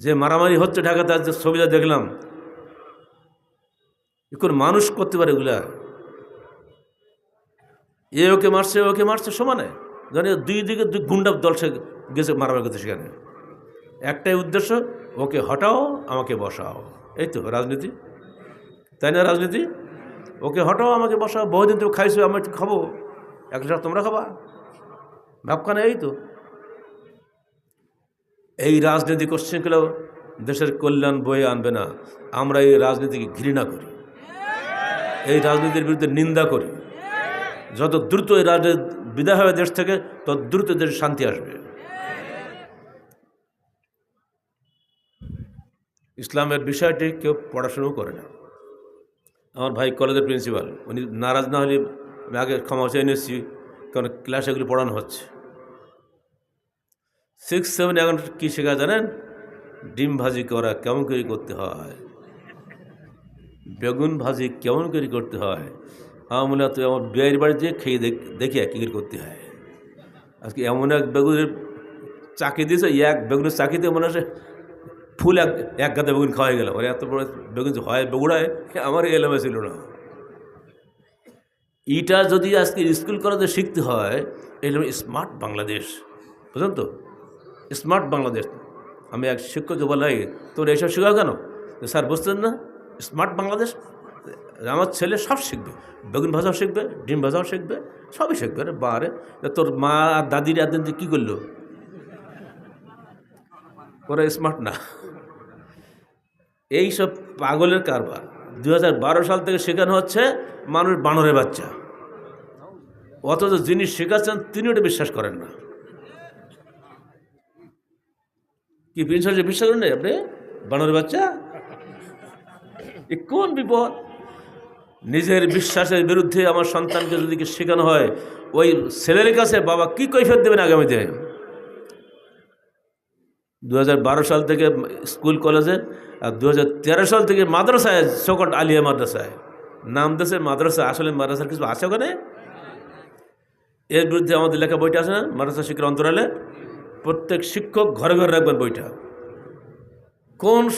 যে মারামারি হচ্ছে ঢাকাতে আজ যে ছবিটা দেখলাম। এখন মানুষ করতে পারে এগুলা। এ ওকে মারছে ওকে মারছে সমানে। জানি দুই দিকে দুই গুন্ডা দল সে গেছে মারামারি করতে সেখানে। একটাই উদ্দেশ্য, ওকে হটাও, আমাকে বসাও। এই তো রাজনীতি। তাই না রাজনীতি? ওকে হটাও, আমাকে বসাও। বহুদিন তুমি খাইছো, আমি খাব। একটা তোমরা খাবা। ভাবখানে এই তো। এই রাজনীতি গেলেও দেশের কল্যাণ বয়ে আনবে না। আমরা এই রাজনীতিকে ঘৃণা করি। এই রাজনীতির বিরুদ্ধে নিন্দা করি। যত দ্রুত এই রাজনীতি বিদায় হবে দেশ থেকে, তত দ্রুত দেশে শান্তি আসবে। ইসলামের বিষয়টি কেউ পড়াশুনো করে না। আমার ভাই কলেজের প্রিন্সিপাল, উনি নারাজ না হলে আমি আগে ক্ষমা চেয়ে নিয়েছি, কারণ ক্লাসে এগুলি পড়ানো হচ্ছে। সিক্স সেভেন এখন কী শেখা জানেন? ডিম ভাজি করা কেমন করে করতে হয়? বেগুন ভাজি কেমন করে করতে হয়? আমার মনে হয় তুই আমার বিয়ের বাড়ি যেয়ে খেয়ে দেখ কী করে করতে হয়। আজকে এমন এক বেগুনের চাকি দিয়েছে এক বেগুনের দিয়ে মনে হচ্ছে ফুল এক এক গাদা বেগুন খাওয়াই গেল। ওর এত বড় বেগুন হয় বেগুড়ায় আমার এলামে ছিল না। এটা যদি আজকে স্কুল কলেজে শিখতে হয় এই স্মার্ট বাংলাদেশ, বুঝলেন তো? স্মার্ট বাংলাদেশ। আমি এক শিক্ষককে বলাই তোর এইসব শেখাও কেন? স্যার বুঝতেন না, স্মার্ট বাংলাদেশ, আমার ছেলে সব শিখবে। বেগুন ভাজাও শিখবে, ডিম ভাজাও শিখবে, সবই শিখবে। রে বারে তোর মা আর দাদির একদিন কী করল? ওরা স্মার্ট না। এই সব পাগলের কারবার দু হাজার বারো সাল থেকে শেখানো হচ্ছে মানুষ বানরের বাচ্চা। অথচ যিনি শেখাচ্ছেন তিনি ওটা বিশ্বাস করেন না। কি প্রিন্সিপাল বিশ্বাস করেন না আপনি? বানরের বাচ্চা? এ কোন বিপদ? নিজের বিশ্বাসের বিরুদ্ধে আমার সন্তানকে যদি শেখানো হয়, ওই ছেলের কাছে বাবা কি কৈফিয়ত দেবেন আগামীতে? দু হাজার সাল থেকে স্কুল, কলেজে আর দুই হাজার তেরো সাল থেকে মাদ্রাসায় সকট আলিয়া মাদ্রাসায়। নাম দেশে মাদ্রাসা, আসলে মাদ্রাসার কিছু আছে ওখানে? এর বিরুদ্ধে আমাদের লেখা বইটা আছে না? মাদ্রাসা শিক্ষার অন্তরালে? প্রত্যেক শিক্ষক ঘরে ঘরে রাখবেন বইটা। কোন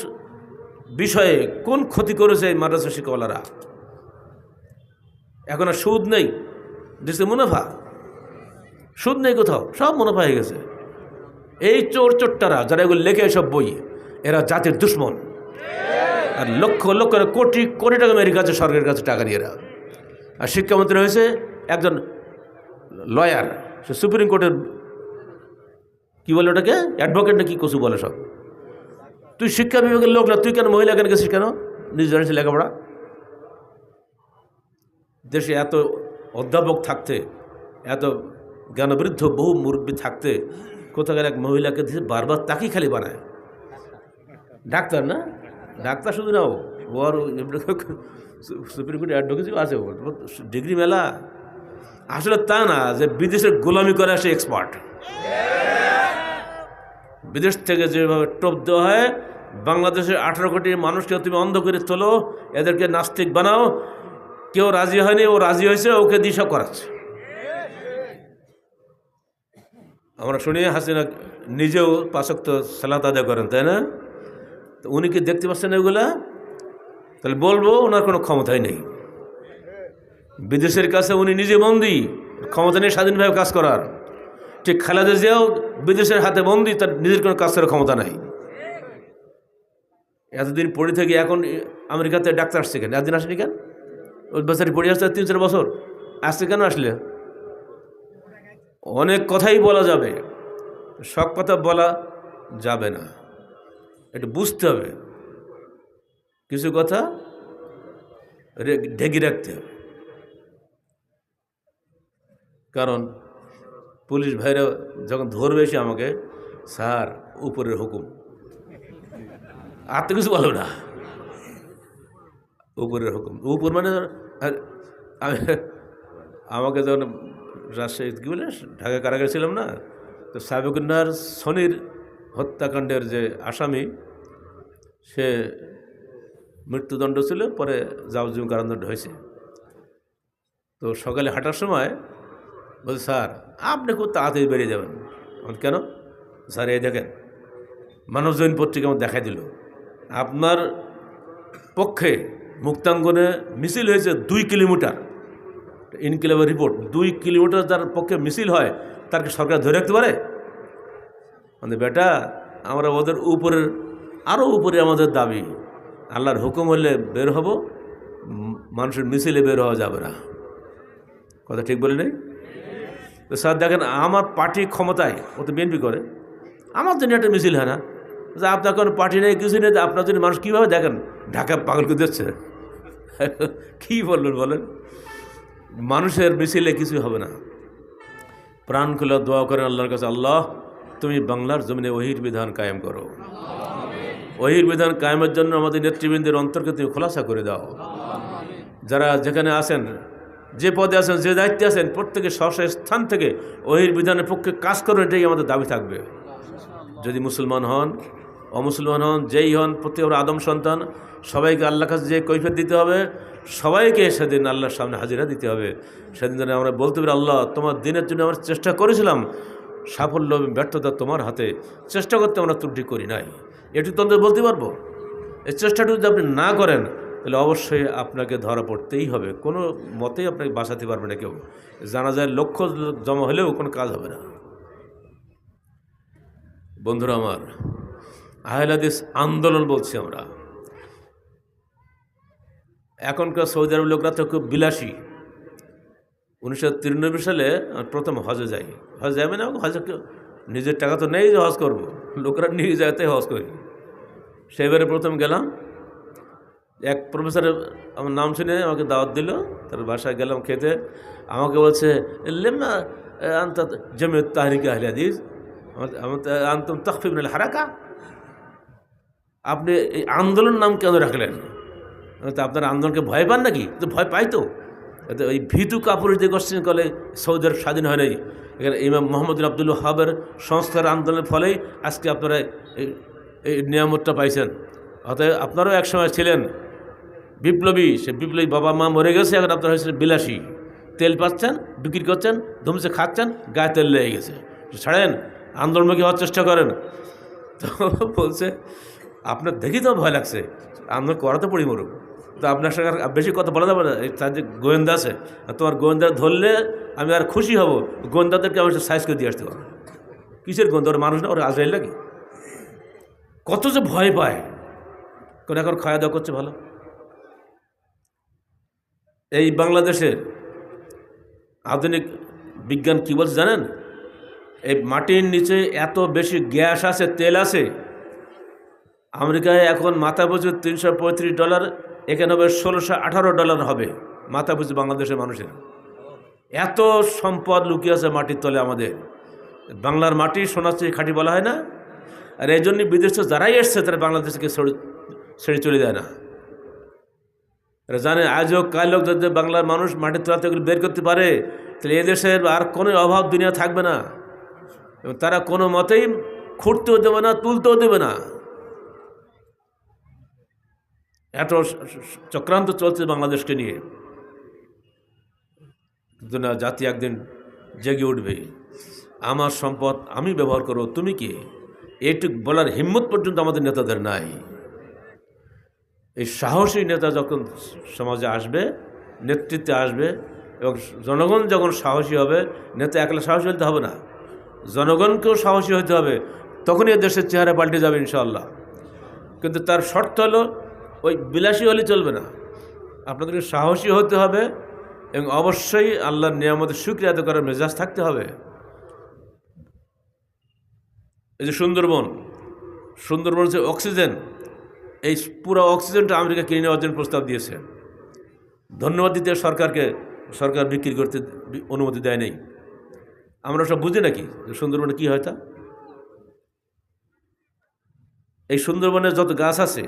বিষয়ে কোন ক্ষতি করেছে এই মাদ্রাসা শিক্ষকওয়ালারা এখন আর সুদ নেই। দেশে মুনাফা। সুদ নেই কোথাও, সব মুনাফা হয়ে গেছে। এই চোর চোরটারা, যারা এগুলো লেখে সব বই, এরা জাতির দুশ্মন। আর লক্ষ লক্ষ কোটি কোটি টাকা মেরে কাছে, সরকারের কাছে টাকা নিয়ে এরা। আর শিক্ষামন্ত্রী হয়েছে একজন লয়ার সে সুপ্রিম কোর্টের কী বলে ওটাকে? অ্যাডভোকেট না কি কচু বলে সব? তুই শিক্ষা বিভাগের লোক না, তুই কেন মহিলা কেন গেছিস কেন? নিজ জানিস লেখাপড়া? দেশে এত অধ্যাপক থাকতে, এত জ্ঞানবৃদ্ধ বহু মুরব্বী থাকতে, কোথাকার এক মহিলাকে দিয়ে বারবার তাকেই খালি বানায়? ডাক্তার না? ডাক্তার শুধু না, ও ওর সুপ্রিম কোর্টে অ্যাডভোকেসি আছে ওর ডিগ্রি মেলা। আসলে তা না যে বিদেশের গোলামি করে সে এক্সপার্ট বিদেশ থেকে যেভাবে টোপ দেওয়া হয়, বাংলাদেশের আঠারো কোটি মানুষকে তুমি অন্ধ করে তোলো, এদেরকে নাস্তিক বানাও। কেউ রাজি হয়নি, ও রাজি হয়েছে, ওকে দিশা করাচ্ছে। আমরা শুনি হাসিনা নিজেও পাশক্ত সালাত আদায় করেন, তাই না? তো উনি কি দেখতে পাচ্ছেন এগুলা? তাহলে বলব, ওনার কোনো ক্ষমতাই নেই। বিদেশের কাছে উনি নিজে বন্দি, ক্ষমতা নেই স্বাধীনভাবে কাজ করার। ঠিক খালেদা জিয়াও বিদেশের হাতে বন্দি, তার নিজের কোনো কাজ করার ক্ষমতা নাই। এতদিন পড়ে থেকে এখন আমেরিকাতে ডাক্তার আসছে কেন? এতদিন আসেনি কেন? ওই বছর পড়ে আসতে তিন চার বছর। আসছে কেন আসলে? অনেক কথাই বলা যাবে। সব কথা বলা যাবে না। একটু বুঝতে হবে। কিছু কথা ঢেকে রাখতে হবে। কারণ পুলিশ ভাইরা যখন ধরবে সে আমাকে, স্যার, উপরের হুকুম। আর তো কিছু বলো না। উপরের হুকুম। উপর মানে আমি, আমাকে যখন রাজশাহী, কী বলে, ঢাকা কারাগারে ছিলাম না, তো সাবেকুন্নার শনির হত্যাকাণ্ডের যে আসামি, সে মৃত্যুদণ্ড ছিল, পরে যাবজ্জীবন কারাদণ্ড হয়েছে। তো সকালে হাঁটার সময় বলছে, স্যার, আপনি খুব তাড়াতাড়ি বেরিয়ে যাবেন। কেন? স্যার, এই দেখেন মানবজৈন পত্রিকা আমার দেখাই দিল। আপনার পক্ষে মুক্তাঙ্গনে মিছিল হয়েছে দুই কিলোমিটার। ইনকিলাবের রিপোর্ট, দুই কিলোমিটার যার পক্ষে মিছিল হয় তার কি সরকার ধরে রাখতে পারে? মানে বেটা, আমরা ওদের উপরের আরও উপরে আমাদের দাবি। আল্লাহর হুকুম হলে বের হব মানুষের মিছিলে বের হওয়া যাবে না। কথা ঠিক বলি নেই? তো স্যার দেখেন, আমার পার্টি ক্ষমতায়, ও তো বিএনপি করে, আমার জন্য একটা মিছিল হয় না। যে আপনার কোনো পার্টি নেই, কিছু নেই আপনার জন্য মানুষ কীভাবে দেখেন? ঢাকা পাগল করে দিচ্ছে। কী বলবেন বলেন? মানুষের মিছিলে কিছু হবে না। প্রাণ খুলে দোয়া করেন আল্লাহর কাছে, আল্লাহ, তুমি বাংলার জমিনে ওহির বিধান কায়েম করো। ওহির বিধান কায়েমের জন্য আমাদের নেতৃবৃন্দের অন্তর্কে তুমি খোলাসা করে দাও। যারা যেখানে আছেন যে পদে আছেন, যে দায়িত্বে আছেন, প্রত্যেকে স্ব স্থান থেকে ওহির বিধানের পক্ষে কাজ করুন এটাই আমাদের দাবি থাকবে। যদি মুসলমান হন, অমুসলমান হন, যেই হন প্রত্যেক আমরা আদম সন্তান, সবাইকে আল্লাহ কাছে যে কৈফিয়ত দিতে হবে, সবাইকে সেদিন আল্লাহর সামনে হাজিরা দিতে হবে। সেদিন যেন আমরা বলতে পারি, আল্লাহ, তোমার দিনের জন্য আমরা চেষ্টা করেছিলাম, সাফল্য ব্যর্থতা তোমার হাতে, চেষ্টা করতে আমরা ত্রুটি করি নাই। এটু তন্ত্র বলতে পারব। এই চেষ্টাটুকু যদি আপনি না করেন তাহলে অবশ্যই আপনাকে ধরা পড়তেই হবে। কোনো মতেই আপনাকে বাঁচাতে পারবে না কেউ। জানা যায় লক্ষ্য জমা হলেও কোনো কাজ হবে না। বন্ধুরা আমার আহলাদিস আন্দোলন বলছি আমরা। এখনকার সৌদি আরব লোকরা তো খুব বিলাসী। উনিশশো তিরানব্বই সালে প্রথম হজে যাই হজ যাবে না হজে নিজের টাকা তো নেই যে হজ করব। লোকরা নিয়ে যায় তাই হজ করি। সেবারে প্রথম গেলাম। এক প্রফেসর আমার নাম শুনে আমাকে দাওয়াত দিল, তার বাসায় গেলাম খেতে। আমাকে বলছে লেমা আন্ত জমিয়ত তাহরিক আহলে হাদিস। আন্তম তখফিব হারাকা? আপনি এই আন্দোলন নাম কেন রাখলেন? তো আপনার আন্দোলনকে ভয় পান নাকি? তো ভয় পাই তো। ওই ভিতু কাপুরের যে গোষ্ঠী কলে সৌদি আরব স্বাধীন হয় নাই। এখানে ইমাম মোহাম্মদ আব্দুল হাবের সংস্কার আন্দোলনের ফলেই আজকে আপনারা এই নিয়ামতটা পাইছেন। অতএব আপনারাও একসময় ছিলেন। বিপ্লবী, সে বিপ্লবী বাবা মা মরে গেছে, এখন আপনারা হয়েছে বিলাসী। তেল পাচ্ছেন, বিক্রি করছেন, ধুমসে খাচ্ছেন, গায়ে তেল লেগে গেছে। ছাড়েন, আন্দোলনমুখী হওয়ার চেষ্টা করেন। তো বলছে, আপনার দেখি তো ভয় লাগছে। আন্দোলন করাতে পড়ি মরুক। তো আপনার সঙ্গে বেশি কথা বলা যাবে না। তার যে গোয়েন্দা আছে তোমার গোয়েন্দা ধরলে আমি আর খুশি হব। গোয়েন্দাদেরকে আমি সাইজ করে দিয়ে আসতে পারব। কিসের গোয়েন্দা? ওরা মানুষ না, ওরা আজরাইল লাগে কত যে ভয় পায়। কোন এখন খাওয়া দাওয়া করছে ভালো? এই বাংলাদেশের আধুনিক বিজ্ঞান কী বলছে জানেন? এই মাটির নিচে এত বেশি গ্যাস আছে, তেল আছে। আমেরিকায় এখন মাথা পিছু তিনশো পঁয়ত্রিশ ডলার এখানে হবে ষোলোশো আঠারো ডলার হবে মাথা পিছু বাংলাদেশের মানুষের। এত সম্পদ লুকিয়ে আছে মাটির তলে আমাদের। বাংলার মাটি সোনার চেয়ে খাঁটি বলা হয় না। আর এই জন্যই বিদেশে যারাই এসছে, তারা বাংলাদেশকে ছেড়ে চলে যায় না। এরা জানে আজ হোক কাল হোক যদি বাংলার মানুষ মাটির তলা থেকে বের করতে পারে, তাহলে এদেশের আর কোনো অভাব দুনিয়া থাকবে না। এবং তারা কোনো মতেই খুঁড়তেও দেবে না, তুলতেও দেবে না। এত চক্রান্ত চলছে বাংলাদেশকে নিয়ে। কিন্তু না জাতি একদিন জেগে উঠবে। আমার সম্পদ আমি ব্যবহার করব, তুমি কি? এইটুক বলার হিম্মত পর্যন্ত আমাদের নেতাদের নাই। এই সাহসী নেতা যখন সমাজে আসবে, নেতৃত্বে আসবে এবং জনগণ যখন সাহসী হবে, নেতা একলা সাহসী হতে হবে না। জনগণকেও সাহসী হতে হবে, তখনই এ দেশের চেহারা পাল্টে যাবে ইনশাল্লাহ কিন্তু তার শর্ত হলো, ওই বিলাসী হলে চলবে না। আপনাদেরকে সাহসী হতে হবে এবং অবশ্যই আল্লাহর নিয়ামতের সুক্রিয়াত করার মেজাজ থাকতে হবে। এই যে সুন্দরবন সুন্দরবন হচ্ছে অক্সিজেন। এই পুরো অক্সিজেনটা আমেরিকা কিনে নেওয়ার জন্য প্রস্তাব দিয়েছে। ধন্যবাদ দিতে সরকারকে, সরকার বিক্রি করতে অনুমতি দেয় নেই। আমরা সব বুঝি নাকি সুন্দরবনে কী হয় তা? এই সুন্দরবনে যত গাছ আছে,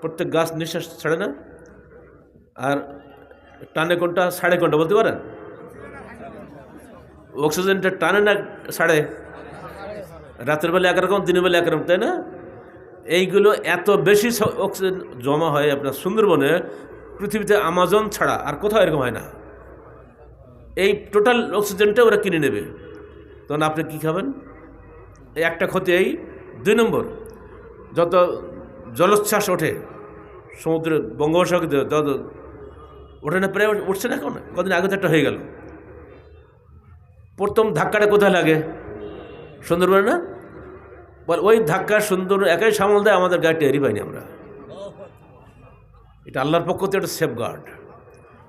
প্রত্যেক গাছ নিঃশ্বাস ছাড়ে না? আর টানে কোনটা, সাড়ে কোনটা বলতে পারেন? অক্সিজেনটা টানে না, সাড়ে? রাতের বেলা একরকম, দিনের বেলা একরকম, তাই না? এইগুলো এত বেশি অক্সিজেন জমা হয় আপনার সুন্দরবনে, পৃথিবীতে আমাজন ছাড়া আর কোথাও এরকম হয় না। এই টোটাল অক্সিজেনটা ওরা কিনে নেবে। তখন আপনি কী খাবেন? এই একটা ক্ষতি এই। দুই নম্বর, যত জলোচ্ছ্বাস ওঠে সমুদ্রের বঙ্গোপসাগর যত ওঠে না, প্রায় উঠছে না এখন, কদিন আগে একটা হয়ে গেল। প্রথম ধাক্কাটা কোথায় লাগে? সুন্দরবনে না? বল, ওই ধাক্কা সুন্দর, একাই সামাল দেয়, আমাদের গাড়ি টেরি পাইনি আমরা। এটা আল্লাহর পক্ষ থেকে একটা সেফ গার্ড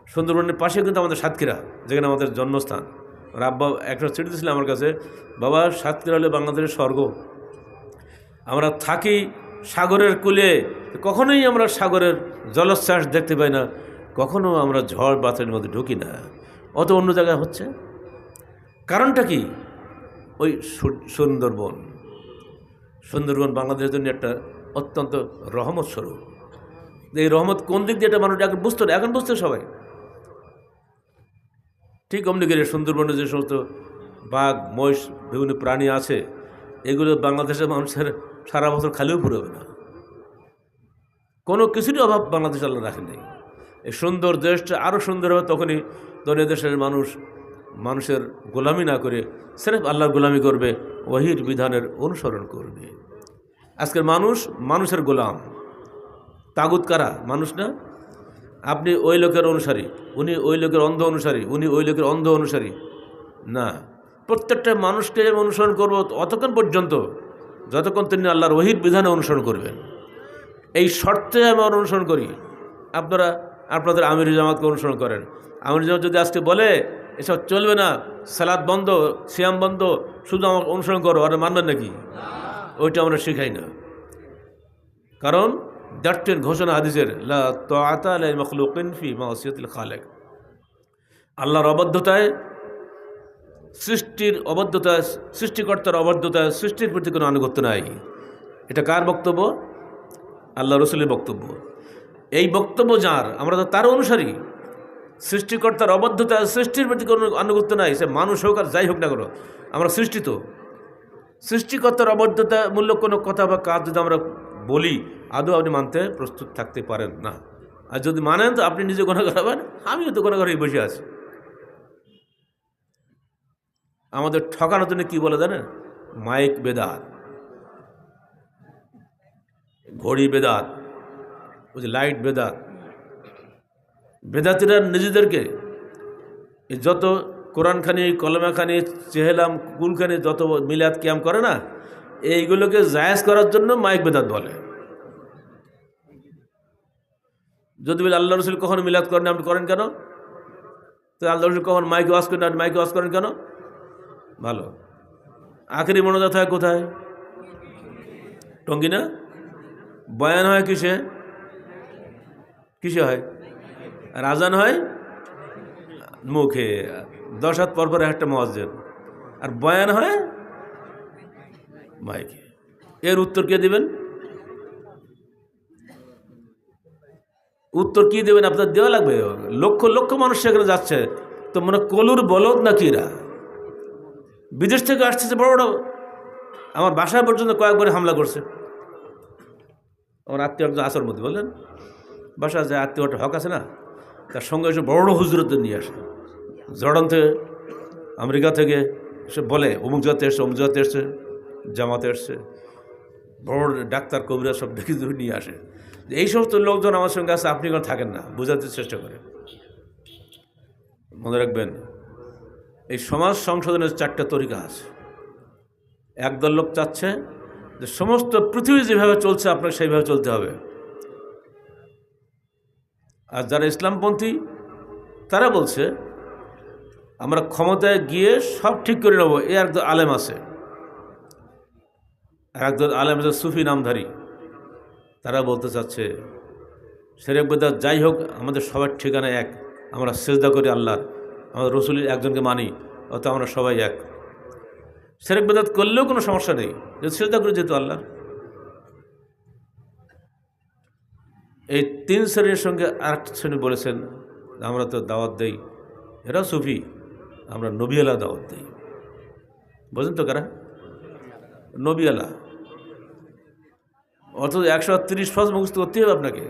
সুন্দরবনের পাশে কিন্তু আমাদের সাতক্ষীরা, যেখানে আমাদের জন্মস্থান। আর আব্বা একটা চিঠি দিয়েছিল আমার কাছে, বাবা, সাতক্ষীরা হলে বাংলাদেশের স্বর্গ। আমরা থাকি সাগরের কূলে। কখনোই আমরা সাগরের জলোচ্ছ্বাস দেখতে পাই না। কখনো আমরা ঝড় বাতাসের মধ্যে ঢুকি না। অত অন্য জায়গায় হচ্ছে। কারণটা কি? ওই সুন্দরবন। সুন্দরবন বাংলাদেশের জন্য একটা অত্যন্ত রহমত স্বরূপ। এই রহমত কোন দিক দিয়ে এটা মানুষ এখন বুঝতো না? এখন বুঝতো সবাই। ঠিক অমনি করে সুন্দরবনে যে সমস্ত বাঘ, মহিষ, বিভিন্ন প্রাণী আছে, এগুলো বাংলাদেশের মানুষের সারা বছর খালিও পুরোবে না। কোনো কিছুরই অভাব বাংলাদেশ আল্লাহ রাখেন এই সুন্দর দেশটা আরও সুন্দর হবে তখনই দলীয় দেশের মানুষ মানুষের গোলামি না করে সেরেফ আল্লাহর গোলামি করবে ওহির বিধানের অনুসরণ করবে। আজকের মানুষ মানুষের গোলাম। তাগুত কারা? মানুষ না? আপনি ওই লোকের অনুসারী, উনি ওই লোকের অন্ধ অনুসারী, উনি ওই লোকের অন্ধ অনুসারী। না। প্রত্যেকটা মানুষকে অনুসরণ করব অতক্ষণ পর্যন্ত, যতক্ষণ তিনি আল্লাহর ওহির বিধানে অনুসরণ করবেন। এই শর্তে আমি অনুসরণ করি। আপনারা, আপনাদের আমির জামাতকে অনুসরণ করেন। আমির জামাত যদি আজকে বলে এসব চলবে না, সালাদ বন্ধ, সিয়াম বন্ধ, শুধু আমার অনুসরণ করো, আর মানবেন নাকি? ওইটা আমরা শেখাই না। কারণ দ্যাটের ঘোষণা হাদিসের খালিক। আল্লাহর অবদ্ধতায় সৃষ্টির অবদ্ধতা সৃষ্টিকর্তার অবদ্ধতা সৃষ্টির প্রতি কোনো আনুগত্য নাই। এটা কার বক্তব্য? আল্লাহ রসুলের বক্তব্য। এই বক্তব্য যার, আমরা তো তার অনুসারী। সৃষ্টিকর্তার অবদ্ধতা, সৃষ্টির প্রতি কোনো আনুগত্য নাই, সে মানুষ হোক আর যাই হোক না করো আমরা সৃষ্টিত সৃষ্টিকর্তার অবদ্ধতা মূল্য কোনো কথা বা কাজ যদি আমরা বলি, আদৌ আপনি মানতে প্রস্তুত থাকতে পারেন না। আর যদি মানেন, তো আপনি নিজে গোনা করাবেন আমিও তো গোনা করেই বসে আছি। আমাদের ঠকানোর জন্য কী বলে জানেন? মাইক বেদাত। ঘড়ি বেদাত, ওই যে লাইট বেদাত। বেদাতিরা নিজেদেরকে যত কোরআনখানি, কলমাখানি, চেহেলাম, কুলখানি, যত মিলাদ ক্যাম করে না, এইগুলোকে জায়েজ করার জন্য মাইক বেদাত বলে। যদি বলে আল্লাহ রসুল কখন মিলাদ করেন আপনি করেন কেন? তো আল্লাহ রসুল কখন মাইক ওয়াজ করেন, আপনি মাইক ওয়াজ করেন কেন? ভালো। আখেরি মনোজাত হয় কোথায়? টঙ্গি না? বয়ান হয় কিসে? কিসে হয়? আর আজান হয় মুখে দশ হাত পর পর একটা মসজিদ আর বয়ান হয় মাইকে। এর উত্তর কে দেবেন? উত্তর কি দেবেন? আপনার দেওয়া লাগবে। লক্ষ লক্ষ মানুষ সেখানে যাচ্ছে। তো মনে কলুর বলদ না কিরা? বিদেশ থেকে আসতেছে বড় বড়। আমার বাসায় পর্যন্ত কয়েকবার হামলা করছে। আমার আত্মীয় একজন আসর মধ্যে বললেন, বাসা যে আত্মীয়টা হক আছে না? তার সঙ্গে এসে বড় হুজুরদের নিয়ে আসে জর্ডান থেকে আমেরিকা থেকে সে বলে, অমুক জাতে এসছে, অমুক জাতে এসছে, জামাতে এসছে। বড় ডাক্তার, কবিরা সব ডেকে নিয়ে আসে। এই সমস্ত লোকজন আমার সঙ্গে আছে, আপনি কোনো থাকেন না, বোঝাতে চেষ্টা করে মনে রাখবেন, এই সমাজ সংশোধনের চারটা তরিকা আছে। একদল লোক চাচ্ছে যে সমস্ত পৃথিবী যেভাবে চলছে আপনাকে সেইভাবে চলতে হবে। আর যারা ইসলামপন্থী, তারা বলছে, আমরা ক্ষমতায় গিয়ে সব ঠিক করে নেব। এ একদল আলেম আছে। আর একদল আলেম আছে সুফি নামধারী। তারা বলতে চাচ্ছে সেরেক বেদাত যাই হোক, আমাদের সবার ঠিকানা এক। আমরা সেজদা করি আল্লাহর। আমাদের রসুলের একজনকে মানি অত আমরা সবাই এক। সেরেক বেদাত করলেও কোনো সমস্যা নেই। যদি সেজদা করি যেহেতু আল্লাহ এই তিন শ্রেণির সঙ্গে আরেকটা শ্রেণি বলেছেন, আমরা তো দাওয়াত দেই। এরা সুফি, আমরা নবিয়ালা দাওয়াত দিই। বোঝেন তো কারা? নবিয়ালা অথচ একশো তিরিশ ফরজ মুখস্থ করতে হবে আপনাকে।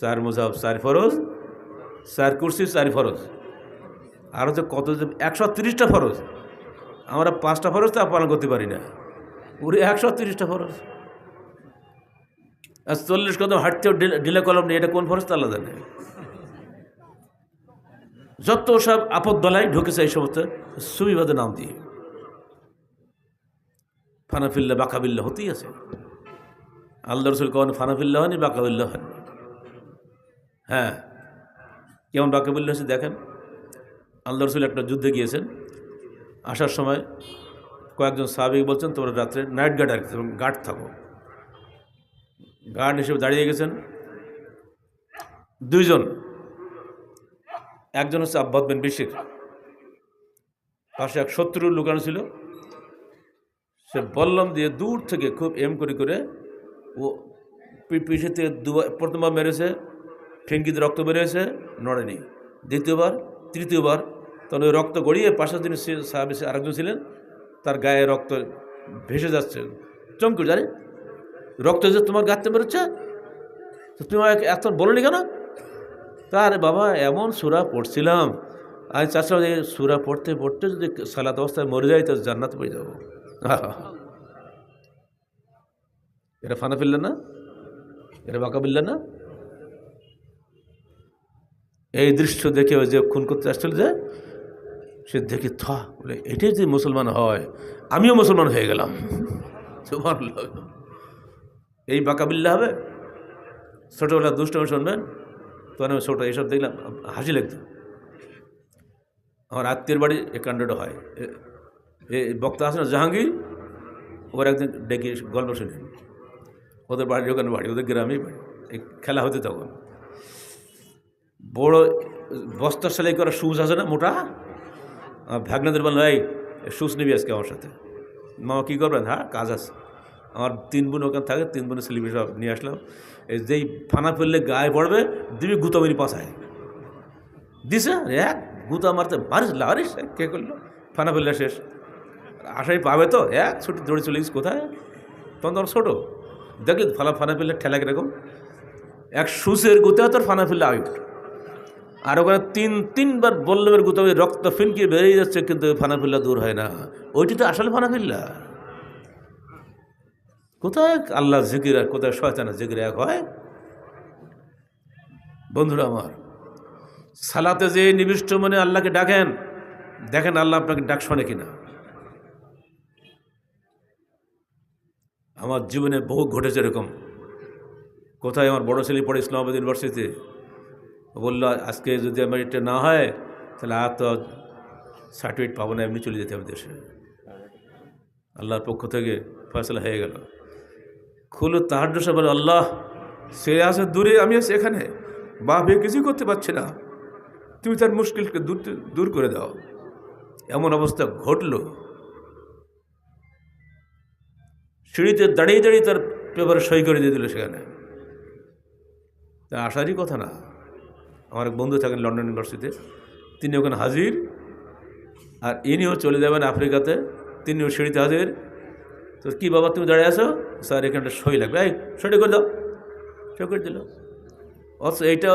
চার মুজাব, চার ফরজ, চার কুর্সি, চার ফরজ। আর হচ্ছে কত একশো তিরিশটা ফরজ। আমরা পাঁচটা ফরজ তা পালন করতে পারি না। পুরো একশো তিরিশটা ফরজ। চল্লিশ কদম হাঁটতেও ডিলে কলম নেই, এটা কোন ফরস্ত আল্লাহ জানে। যত সব আপদ দলাই ঢুকেছে এই সমস্ত, সুবিবাদে নাম দিয়ে। ফানাফিল্লা বাকাবিল্লা হতেই আছে। আল্লাহ রসুল কখন ফানাফিল্লা হয়নি, বাকাবিল্লা হয়নি। হ্যাঁ কেমন বাকাবিল্লা হয়েছে দেখেন। আল্লাহ রসুল একটা যুদ্ধে গিয়েছেন। আসার সময় কয়েকজন সাহাবিক বলছেন, তোমরা রাত্রে নাইট গার্ড আর গার্ড থাকো। গার্ড হিসেবে দাঁড়িয়ে গেছেন। দুইজন। একজন হচ্ছে আব্বাদ বিন বিশির। পাশে এক শত্রু লুকানো ছিল। সে বললাম দিয়ে দূর থেকে খুব এম করে করে ও পি- পিঠে থেকে প্রথমবার মেরেছে ফেঙ্কিতে রক্ত বেরিয়েছে, নড়েনি। দ্বিতীয়বার, তৃতীয়বার। তখন ওই রক্ত গড়িয়ে পাশের দিন সাহাবি আরেকজন ছিলেন, তার গায়ে রক্ত ভেসে যাচ্ছে। চমকে জানি রক্ত যে তোমার গাতে বেরোচ্ছে তো তুমি এত বলনি কেন? তা আরে বাবা এমন সুরা পড়ছিলাম। আমি চাচ্ছিলাম যে সুরা পড়তে পড়তে যদি সালাত অবস্থায় মরে যায় তো জান্নাত পেয়ে যাব। এটা ফানা ফেললেন না? এটা বাঁকা ফেললেন না? এই দৃশ্য দেখে ওই যে খুন করতে আসছিল যে, সে দেখে, থ, বলে, এটাই যদি মুসলমান হয়, আমিও মুসলমান হয়ে গেলাম। সুবহানাল্লাহ। এই বাকাবিল্লা হবে? ছোটোবেলা দুষ্টমি শুনবেন? তখন আমি ছোটো, এইসব দেখলাম, হাসি লাগতো। আমার আত্মীয়ের বাড়ি এ কাণ্ডটা হয়। এ- বক্তা আছে না, জাহাঙ্গীর? ওর একদিন ডেকে গল্প শুনি। ওদের বাড়ির ওখানে বাড়ি, ওদের গ্রামেই বাড়ি। এই খেলা হতে তখন। বড় বস্তার সেলাই করা শুজ আছে না, মোটা? ভাগনাদের বলল, এই শুজ নিবি আজকে আমার সাথে। মামা, কী করবেন? হ্যাঁ কাজ আছে। আমার তিন বোন ওখানে থাকে, তিন বোনের স্লিপে সব নিয়ে আসলাম। এই যেই ফানা ফেললে গায়ে পড়বে, দিবি গুতামিনি পাশায়। দিছে? এক গুতা মারতে মারিস, লারিস কে করল? ফানা ফেললে শেষ। আশাই পাবে তো? এক ছুটি দৌড়ে চলে গেছিস কোথায়? তখন তোর ছোটো। দেখলি ফালা ফানা ফেললে ঠেলা কীরকম? এক সুসের গুতে, তোর ফানা ফেললে আউট আর ওখানে তিন তিনবার বল্লমের গুতে ওই রক্ত ফিনকে বেরিয়ে যাচ্ছে, কিন্তু ফানা ফিল্লা দূর হয় না। ওইটি তো আসলে ফানা ফিল্লা। কোথায় আল্লাহ জিকির আর কোথায় শয়তানা জিকির এক হয়? বন্ধুরা আমার, সালাতে যে নিবিষ্ট মনে আল্লাহকে ডাকেন, দেখেন আল্লাহ আপনাকে ডাক শোনে কিনা। আমার জীবনে বহু ঘটেছে এরকম। কোথায় আমার বড় ছেলে পড়ে ইসলামাবাদ ইউনিভার্সিটিতে? বলল, আজকে যদি আমার এটা না হয়, তাহলে আর তো সার্টিফিকেট পাবো না, এমনি চলে যেতে হবে দেশে। আল্লাহর পক্ষ থেকে ফয়সলা হয়ে গেল। খুলো তাহার বলে, আল্লাহ সে আছে দূরে, আমি আছি এখানে। বাপ এ কিছুই করতে পারছি না। তুমি তার মুশকিলকে দূর দূর করে দাও। এমন অবস্থা ঘটলো। সিঁড়িতে দাঁড়িয়ে দাঁড়িয়ে তার পেপারে সই করে দিয়ে দিল সেখানে। তা আসারই কথা না। আমার এক বন্ধু থাকেন লন্ডন ইউনিভার্সিটিতে। তিনি ওখানে হাজির। আর ইনিও চলে যাবেন আফ্রিকাতে। তিনিও সিঁড়িতে হাজির। তো কী বাবা, তুমি দাঁড়িয়ে আছো? স্যার, এখানে একটা সই লাগবে। এই, সইটা করে দাও। সই করে দিল। অথচ এইটা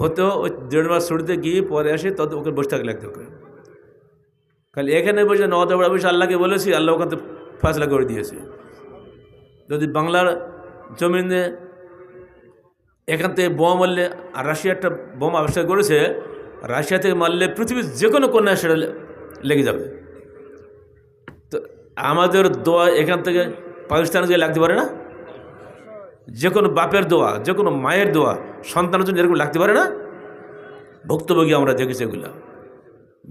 হতো ওই দেড় মাস ছুটিতে গিয়ে পরে আসে, তত ওকে বসে থাকলে লাগতো ওকে। খালি এখানে বসে ন দৌড়া বসে আল্লাহকে বলেছি, আল্লাহ ওখান থেকে ফাসলা করে দিয়েছে। যদি বাংলার জমিনে এখান থেকে বোমা মারলে, আর রাশিয়া একটা বোমা আবিষ্কার করেছে, রাশিয়া থেকে মারলে পৃথিবীর যে কোনো কন্যা সেটা লেগে যাবে। তো আমাদের দোয়া এখান থেকে পাকিস্তানে গিয়ে লাগতে পারে না? যে কোনো বাপের দোয়া যে কোনো মায়ের দোয়া, সন্তানের জন্য এরকম লাগতে পারে না? ভুক্তভোগী আমরা দেখেছি এগুলো?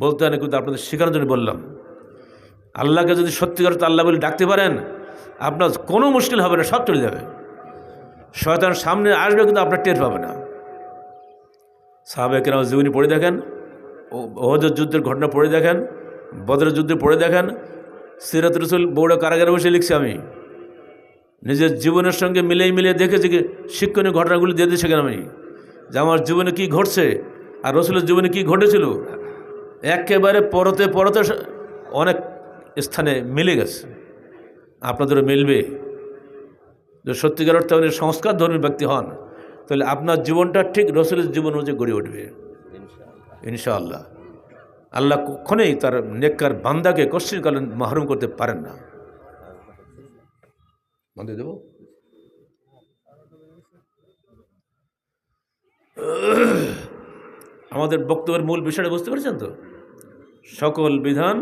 বলতে হয় কিন্তু আপনাদের শেখানোর জন্য বললাম। আল্লাহকে যদি সত্যিকার অর্থে আল্লাহ বলে ডাকতে পারেন, আপনার কোনো মুশকিল হবে না, সব চলে যাবে। শয়তান সামনে আসবে, কিন্তু আপনার টের পাবে না। সাহাবেকেরাম জীবনী পড়ে দেখেন, ওহদের যুদ্ধের ঘটনা পড়ে দেখেন, বদরের যুদ্ধে পড়ে দেখেন। সিরাত রসুল বৌড়া কারাগারে বসে লিখছি আমি। নিজের জীবনের সঙ্গে মিলিয়ে মিলিয়ে দেখেছি কি শিক্ষণীয় ঘটনাগুলি দিয়ে দিয়েছে কেন আমি? যে আমার জীবনে কি ঘটছে? আর রসুলের জীবনে কি ঘটেছিল? একেবারে পরতে পরতে অনেক স্থানে মিলে গেছে। আপনাদেরও মিলবে। যে সত্যিকার অর্থে আপনি সংস্কার ধর্মী ব্যক্তি হন তাহলে আপনার জীবনটা ঠিক রসুলের জীবন অনুযায়ী গড়ে উঠবে। ইনশাআল্লাহ। আল্লাহ কখনোই তার নেককার বান্দাকে কশ্চিনকালে মাহরুম করতে পারেন না। বন্ধ দেব? আমাদের বক্তব্যের মূল বিষয়টা বুঝতে পারছেন তো? সকল বিধান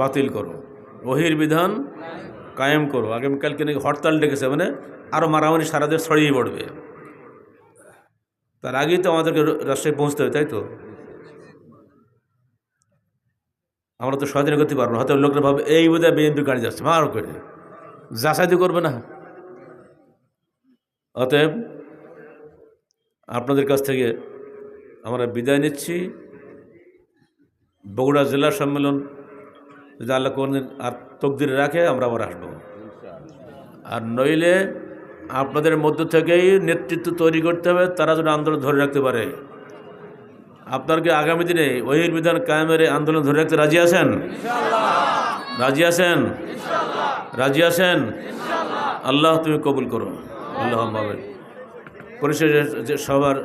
বাতিল করো। ওহির বিধান কায়েম করো। আগামীকালকে নাকি হরতাল ডেকেছে মানে আরও মারামারি সারা দেশ ছড়িয়ে পড়বে। তার আগেই তো আমাদেরকে রাষ্ট্রে পৌঁছতে হবে, তাই তো? আমরা তো স্বাধীন করতে পারব না। হয়তো লোকরা ভাবে, এই বোধহয় বিএনপি গাড়ি যাচ্ছে, মার করে। যাচাইতে করবে না। অতএব আপনাদের কাছ থেকে আমরা বিদায় নিচ্ছি। বগুড়া জেলা সম্মেলন যদি আল্লাহ কোনদিন আর তকদিরে রাখে, আমরা আবার আসব। আর নইলে আপনাদের মধ্য থেকেই নেতৃত্ব তৈরি করতে হবে, তারা যেন আন্দোলন ধরে রাখতে পারে। আপনার কি আগামী দিনে ওহির বিধান কায়েমের আন্দোলন ধরে রাখতে রাজি আছেন? রাজি আছেন? রাজি আছেন? আল্লাহ তুমি কবুল করো। আল্লাহ পরিশেষে সবার